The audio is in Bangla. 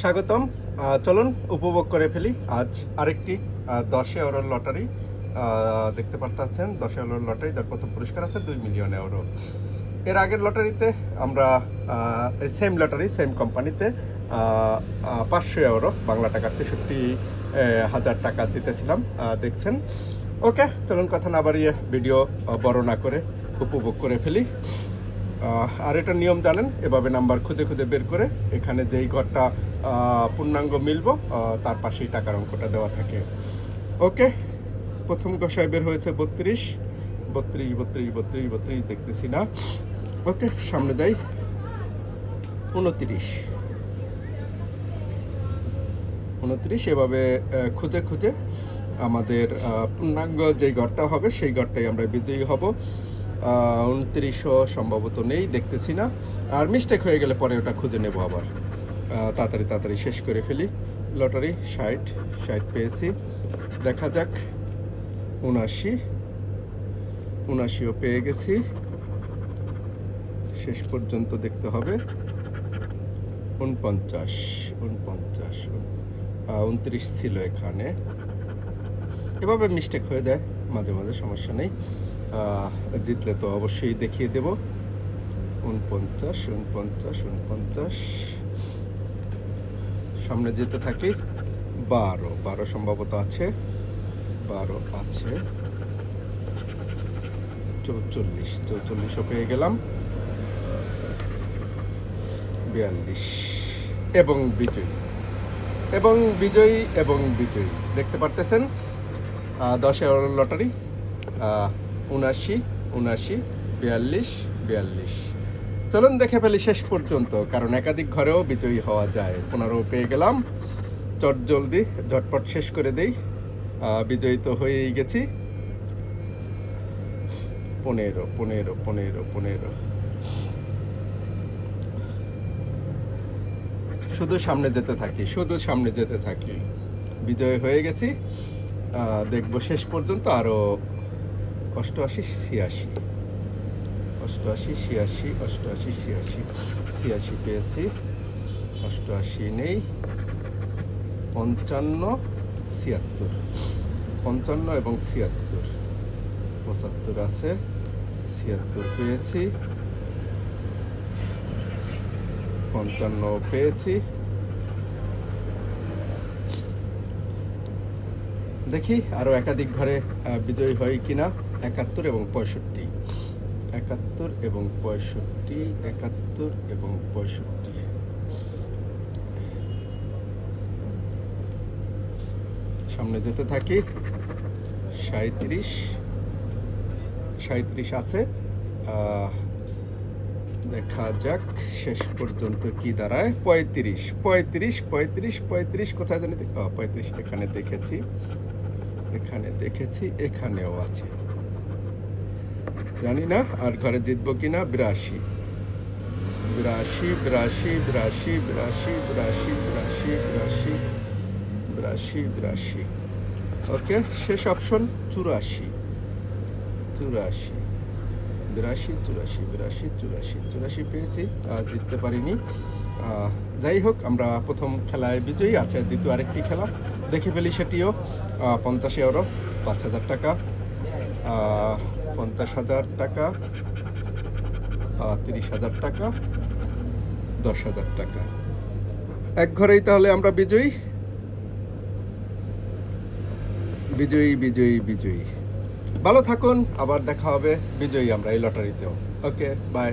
স্বাগতম। চলুন উপভোগ করে ফেলি। আজ আরেকটি দশে ওরর লটারি। দেখতে পারতেছেন দশে ওরর লটারি, যার প্রথম পুরস্কার আছে দুই মিলিয়ন এওরো এর আগের লটারিতে আমরা সেম লটারি সেম কোম্পানিতে পাঁচশো এওরো বাংলা টাকা তেষট্টি হাজার টাকা জিতেছিলাম। দেখছেন? ওকে, চলুন কথা না বাড়িয়ে ভিডিও বড় না করে উপভোগ করে ফেলি। আর এটা নিয়ম জানেন, এভাবে নাম্বার খুঁজে খুঁজে বের করে এখানে যেই ঘরটা পূর্ণাঙ্গ মিলব তার পাশেই টাকার অঙ্কটা দেওয়া থাকে। ওকে, প্রথম গসায় বের হয়েছে বত্রিশ বত্রিশ বত্রিশ বত্রিশ বত্রিশ, দেখতেছি না। ওকে, সামনে যাই। উনত্রিশ। উনত্রিশ, এভাবে খুঁজে খুঁজে আমাদের পূর্ণাঙ্গ যে ঘরটা হবে, সেই ঘরটাই আমরা বিজয়ী হব। উনত্রিশও সম্ভবত নেই, দেখতেছি না। আর মিস্টেক হয়ে গেলে পরে ওটা খুঁজে নেব আবার। তাড়াতাড়ি তাড়াতাড়ি শেষ করে ফেলি। লটারি ষাট ষাট পেয়েছি। দেখা যাক উনাশি উনাশিও পেয়ে গেছি। শেষ পর্যন্ত দেখতে হবে। উনপঞ্চাশ উনপঞ্চাশ উনত্রিশ ছিল এখানে। এভাবে মিস্টেক হয়ে যায়, মাঝে মাঝে সমস্যা নেই। জিতলে তো অবশ্যই দেখিয়ে দেব। উনপঞ্চাশ উনপঞ্চাশ উনপঞ্চাশ। সামনে যেতে থাকি। বারো বারো সম্ভবত আছে। বারো আছে। চৌচল্লিশ, চৌচল্লিশও পেয়ে গেলাম। বিয়াল্লিশ। এবং বিজয়ী। এবং বিজয়ী এবং বিজয়ী। দেখতে পারতেছেন? দশ এগারো লটারি। উনাশি উনাশি বিয়াল্লিশ বিয়াল্লিশ। চলুন দেখে ফেলি শেষ পর্যন্ত, কারণ একাধিক ঘরেও বিজয়ী হওয়া যায়। পনেরো পেয়ে গেলাম। চট জলদি, ঝটপট শেষ করে দেই। বিজয়ী তো হয়েই গেছি। পনেরো পনেরো পনেরো পনেরো। শুধু সামনে যেতে থাকি, শুধু সামনে যেতে থাকি। বিজয় হয়ে গেছি। দেখব শেষ পর্যন্ত, আরও অষ্টআশি, ছিয়াশি। অষ্টআশি ছিয়াশি অষ্টআশি, ছিয়াশি। ছিয়াশি পেয়েছি। অষ্টআশি নেই। পঞ্চান্ন, ছিয়াত্তর। পঞ্চান্ন এবং ছিয়াত্তর। পঁচাত্তর আছে, ছিয়াত্তর পেয়েছি। পঞ্চান্ন পেয়েছি। দেখি আরও একাধিক ঘরে বিজয়ী হয় কিনা। একাত্তর এবং পঁয়ষট্টি। একাত্তর এবং পঁয়ষট্টি, একাত্তর এবং পঁয়ষট্টি। সামনে যেতে থাকি। সাঁত্রিশ সাঁত্রিশ আছে। দেখা যাক শেষ পর্যন্ত কি দাঁড়ায়। পঁয়ত্রিশ পঁয়ত্রিশ পঁয়ত্রিশ পঁয়ত্রিশ। কোথায় জানি পঁয়ত্রিশ এখানে দেখেছি। এখানে দেখেছি, এখানেও আছে। জানি না, আর ঘরে জিতবো কিনা? বিরাশি। বিরাশি বিরাশি বিরাশি বিরাশি বিরাশি বিরাশি বিরাশি বিরাশি বিরাশি। ওকে, শেষ অপশন, চুরাশি। চুরাশি। বিরাশি চুরাশি বিরাশি, চুরাশি। চুরাশি পেয়েছি জিততে পারিনি। যাই হোক, আমরা প্রথম খেলায় বিজয়ী আছে দ্বিতীয় আরেকটি খেলা। দেখে ফেলি সেটিও। পঞ্চাশ ইউরো পাঁচ হাজার টাকা। পঞ্চাশ হাজার টাকা তিরিশ হাজার টাকা, দশ হাজার টাকা। এক ঘরেই তাহলে আমরা বিজয়ী? বিজয়ী বিজয়ী বিজয়ী। ভালো থাকুন, আবার দেখা হবে। বিজয়ী আমরা এই লটারিতেও। Okay bye